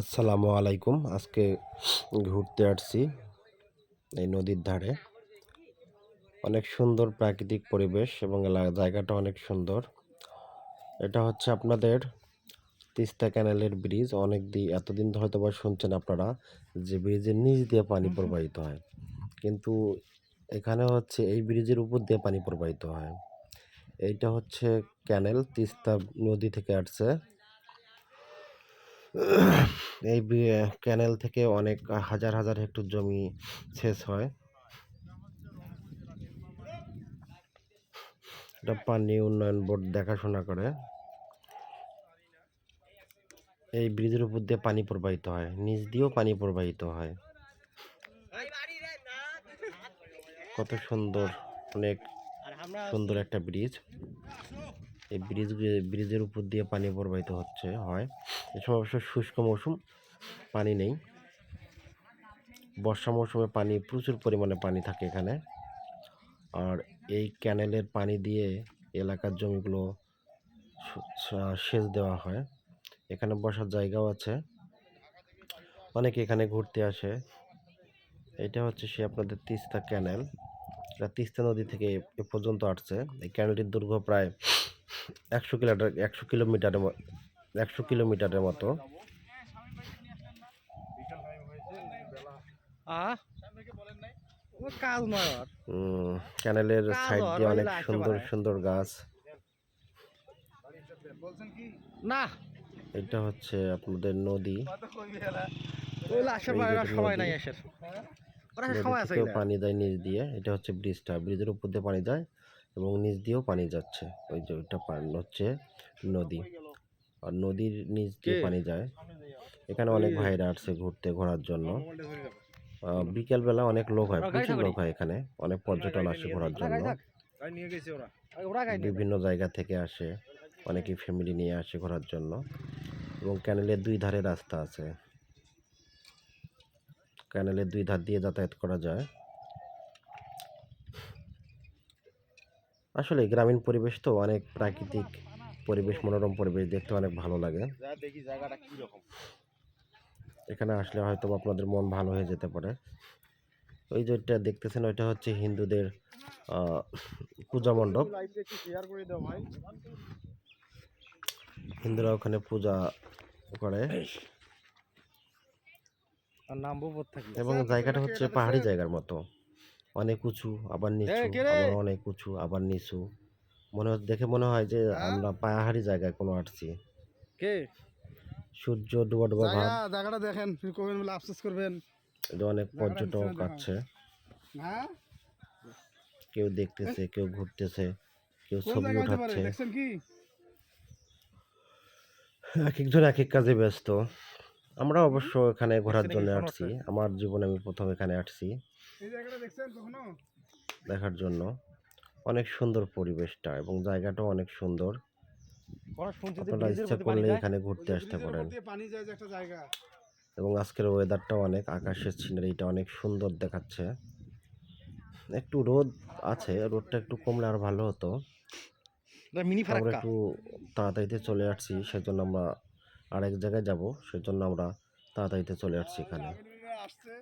আসসালামু আলাইকুম। আজকে ঘুরতে আসছি এই নদীর ধারে। অনেক সুন্দর প্রাকৃতিক পরিবেশ এবং জায়গাটা অনেক সুন্দর। এটা হচ্ছে আপনাদের তিস্তা ক্যানেলের ব্রিজ। অনেক দিন এতদিন হয়তো বা শুনছেন আপনারা যে ব্রিজের নিচ দিয়ে পানি প্রবাহিত হয়। কিন্তু এখানে হচ্ছে এই ব্রিজের উপর দিয়ে পানি প্রবাহিত হয়। এইটা হচ্ছে ক্যানেল। তিস্তা নদী থেকে আসছে। এই ক্যানেল থেকে অনেক হাজার হাজার হেক্টর জমি সেচ হয়। এটা পানি উন্নয়ন বোর্ড দেখাশোনা করে। এই ব্রিজের উপর দিয়ে পানি প্রবাহিত হয়। নিচ দিয়েও পানি প্রবাহিত হয়। কত সুন্দর, অনেক সুন্দর একটা ব্রিজ। এই ব্রিজ, ব্রিজের উপর দিয়ে পানি প্রবাহিত হচ্ছে, হয়। এ সময় অবশ্য শুষ্ক মৌসুম, পানি নেই। বর্ষা মৌসুমে পানি, প্রচুর পরিমাণে পানি থাকে এখানে। আর এই ক্যানেলের পানি দিয়ে এলাকার জমিগুলো সেচ দেওয়া হয়। এখানে বসার জায়গাও আছে। অনেকে এখানে ঘুরতে আসে। এটা হচ্ছে সে আপনাদের তিস্তা ক্যানেল। এটা তিস্তা নদী থেকে এ পর্যন্ত আসছে। এই ক্যানেলটির দৈর্ঘ্য প্রায় একশো কিলোমিটার একশো কিলোমিটারের একশো কিলোমিটারের মতো। ক্যানেলের সাইড দিয়ে অনেক সুন্দর সুন্দর গাছ। না। এটা হচ্ছে আপনাদের নদী। পানি দেয় নিচ দিয়ে। এটা হচ্ছে ব্রিজটা। ব্রিজের উপর দিয়ে পানি যায়। এবং নিচ দিয়েও পানি যাচ্ছে। ওই যে ওইটা হচ্ছে নদী। আর নদীর নিচ দিয়ে পানি যায়। এখানে অনেক ভাইরা আসছে ঘুরতে ঘোরার জন্য। বিকেলবেলা অনেক লোক হয় প্রচুর লোক হয় এখানে। অনেক পর্যটন আসে ঘোরার জন্য। বিভিন্ন জায়গা থেকে আসে। অনেকে ফ্যামিলি নিয়ে আসে ঘোরার জন্য। এবং ক্যানেলের দুই ধারে রাস্তা আছে। ক্যানেলের দুই ধার দিয়ে যাতায়াত করা যায়। আসলে গ্রামীণ পরিবেশ তো অনেক প্রাকৃতিক পরিবেশ মনোরম পরিবেশ দেখতে অনেক ভালো লাগে। দেখি জায়গাটা কি এখানে আসলে হয়তো আপনাদের মন ভালো হয়ে যেতে পারে। ওই যেটা দেখতেছেন ওইটা হচ্ছে হিন্দুদের পূজা মণ্ডপ। হিন্দুরা ওখানে পূজা করে। এবং জায়গাটা হচ্ছে পাহাড়ি জায়গার মতো। অনেক উঁচু আবার নিচু? আবার অনেক উঁচু আবার নিচু। মনে হচ্ছে দেখে মনে হয় যে আমরা পাহাড়ি জায়গায় কোনো আসছি কে? সূর্য ডুবা ডুবা ভাব জায়গাটা দেখেন কবেন বলে আফসোস করবেন। এটা অনেক পর্যটক আছে। হ্যাঁ? কেউ দেখতেছে কেউ ঘুরতেছে কেউ ছবি উঠাচ্ছে। এক একজন এক এক কাজে ব্যস্ত। আমরা অবশ্য এখানে ঘোরার জন্য আসছি আমার জীবনে আমি প্রথম এখানে আসছি এই জায়গাটা দেখছেন কখনো? দেখার জন্য। অনেক সুন্দর পরিবেশটা এবং জায়গাটাও অনেক সুন্দর। আপনারা ইচ্ছা করলে এখানে ঘুরতে আসতে পারেন। পানি যায় যে একটা জায়গা। এবং আজকের ওয়েদারটাও অনেক আকাশের সিনারিটা অনেক সুন্দর দেখাচ্ছে। একটু রোদ আছে রোদটা একটু কমলে আর ভালো হতো। আমরা একটু তাড়াতাড়িতে চলে আসছি সেজন্য আমরা আরেক জায়গায় যাব সেজন্য আমরা তাড়াতাড়িতে চলে আসছি এখানে। আসছে।